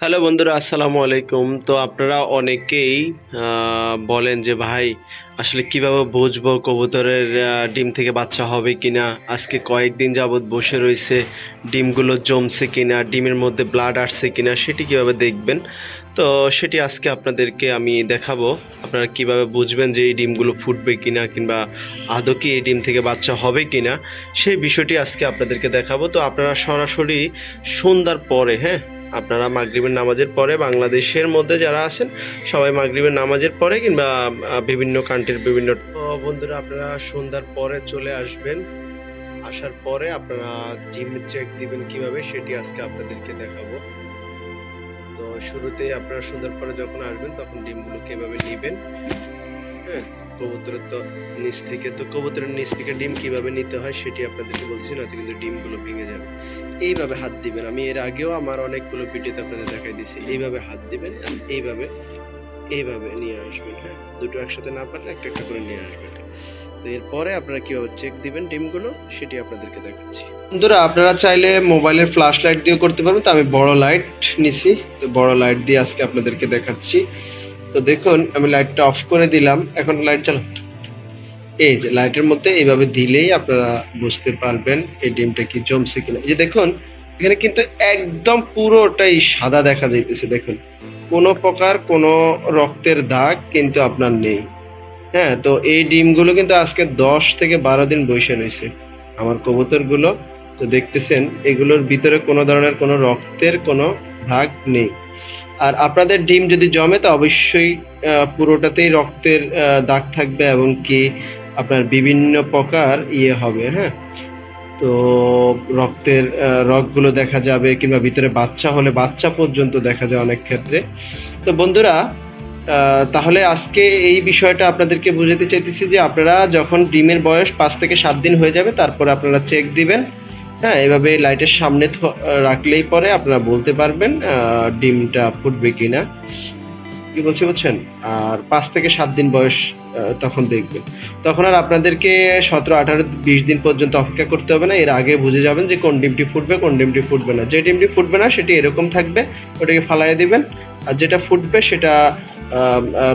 Hello বন্ধুরা, আসসালামু আলাইকুম। তো আপনারা অনেকেই বলেন যে, ভাই, আসলে কীভাবে বুঝব কবুতরের ডিম থেকে বাচ্চা হবে কিনা? আজকে কয়েকদিন যাবৎ বসে রয়েছে, ডিমগুলো জমছে কিনা, ডিমের মধ্যে ব্লাড আসছে কিনা, সেটি কীভাবে দেখবেন? তো সেটি আজকে আপনাদেরকে আমি দেখাবো। আপনারা কীভাবে বুঝবেন যে এই ডিমগুলো ফুটবে কিনা কিংবা আদৌ কি এই ডিম থেকে বাচ্চা হবে কিনা, সেই বিষয়টি আজকে আপনাদেরকে দেখাবো। তো আপনারা সরাসরি সন্ধ্যার পরে হ্যাঁ আপনারা মাগরিবের নামাজের পরে, বাংলাদেশের মধ্যে যারা আছেন, সবাই মাগরিবের নামাজের পরে কিংবা বিভিন্ন কান্ট্রির বিভিন্ন বন্ধুরা, আপনারা সন্ধ্যার পরে চলে আসবেন। আসার পরে আপনারা জিম চেক দিবেন কীভাবে, সেটি আজকে আপনাদেরকে দেখাবো। তো শুরুতেই আপনারা সন্ধ্যার পরে যখন আসবেন, তখন ডিমগুলো কীভাবে নেবেন? হ্যাঁ কবুতরের তো নিচ থেকে, তো কবুতরের নিচ থেকে ডিম কীভাবে নিতে হয় সেটি আপনাদেরকে বলছি না কিন্তু ডিমগুলো ভেঙে যাবে। এইভাবে হাত দিবেন। আমি এর আগেও আমার অনেকগুলো ভিডিওতে আপনাদের দেখাই দিয়েছি। এইভাবে হাত দিবেন, এইভাবে এইভাবে নিয়ে আসবেন হ্যাঁ। দুটো একসাথে না পারলে একটা একটা করে নিয়ে আসবেন। তো এরপরে আপনারা কীভাবে চেক দিবেন ডিমগুলো, সেটি আপনাদেরকে দেখাচ্ছি। বন্ধুরা, আপনারা চাইলে মোবাইলের ফ্ল্যাশ লাইট দিয়েও করতে পারবেন। তো আমি বড় লাইট নিছি। তো বড় লাইট দিয়ে আজকে আপনাদেরকে দেখাচ্ছি। তো দেখুন, আমি লাইটটা অফ করে দিলাম। এখন লাইট চালা এই যে লাইটের মধ্যে এইভাবে দিলেই আপনারা বুঝতে পারবেন এই ডিমটা কি জমছে কিনা। এই যে দেখুন, এখানে কিন্তু একদম পুরোটাই সাদা দেখা যাইতেছে, দেখুন। কোনো প্রকার কোনো রক্তের দাগ কিন্তু আপনার নেই। হ্যাঁ তো এই ডিমগুলো কিন্তু আজকে দশ থেকে বারো দিন বসে রয়েছে। আমার কবুতরগুলো তো দেখতেছেন, এগুলোর ভিতরে কোনো ধরনের কোনো রক্তের কোনো ভাগ নেই। আর আপনাদের ডিম যদি জমে, তো অবশ্যই পুরোটাতেই রক্তের দাগ থাকবে এবং কি আপনার বিভিন্ন প্রকার ইয়ে হবে হ্যাঁ? তো রক্তের রগগুলো দেখা যাবে কিংবা ভিতরে বাচ্চা হলে বাচ্চা পর্যন্ত দেখা যায় অনেক ক্ষেত্রে। তো বন্ধুরা তাহলে আজকে এই বিষয়টা আপনাদেরকে বুঝাতে চাইতেছি যে আপনারা যখন ডিমের বয়স পাঁচ থেকে সাত দিন হয়ে যাবে, তারপর আপনারা চেক দিবেন। হ্যাঁ এভাবে লাইটের সামনে রাখলেই পরে আপনারা বলতে পারবেন ডিমটা ফুটবে কিনা। কি বলছি বুঝছেন? আর পাঁচ থেকে সাত দিন বয়স তখন দেখবেন। তখন আর আপনাদেরকে সতেরো, আঠারো, বিশ দিন পর্যন্ত অপেক্ষা করতে হবে না। এর আগে বুঝে যাবেন যে কোন ডিমটি ফুটবে, কোন ডিমটি ফুটবে না। যে ডিমটি ফুটবে না, সেটি এরকম থাকবে, ওটাকে ফালাই দিবেন। আর যেটা ফুটবে, সেটা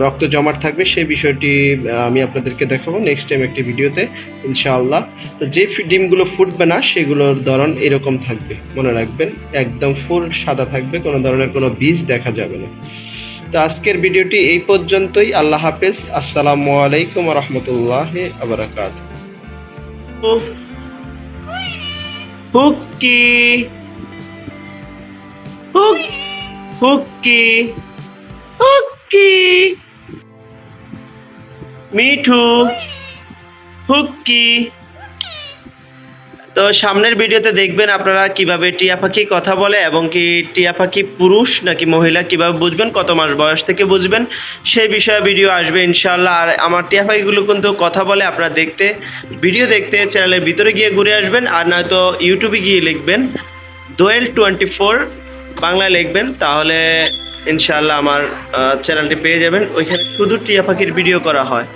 রক্ত জমাট থাকবে, সেই বিষয়টি আমি আপনাদেরকে দেখাবো নেক্সট টাইম একটি ভিডিওতে, ইনশাআল্লাহ। তো যে ডিমগুলো ফুটবে না, সেগুলোর ধরন এরকম থাকবে। মনে রাখবেন, একদম ফুল সাদা থাকবে, কোনো ধরনের কোনো বীজ দেখা যাবে না। তো আজকের ভিডিওটি এই পর্যন্তই। আল্লাহ হাফেজ। আসসালামু আলাইকুম রহমতুল্লাহ আবরাকাত হুক্কি হুক হুক্কি মিঠু। হুক্কি তো সামনের ভিডিওতে দেখবেন আপনারা কীভাবে টিয়া পাখি কথা বলে এবং কি টিয়া পাখি পুরুষ নাকি মহিলা কীভাবে বুঝবেন, কত মাস বয়স থেকে বুঝবেন সেই বিষয়ে ভিডিও আসবে ইনশাল্লাহ আর আমার টিয়া পাখিগুলো কিন্তু কথা বলে আপনারা দেখতে, ভিডিও দেখতে চ্যানেলের ভিতরে গিয়ে ঘুরে আসবেন আর নয়তো ইউটিউবে গিয়ে লিখবেন। দোয়েল টোয়েন্টি ফোর বাংলায় লিখবেন, তাহলে ইনশাল্লাহ আমার চ্যানেলটি পেয়ে যাবেন। ওইখানে শুধু টিয়া পাখির ভিডিও করা হয়।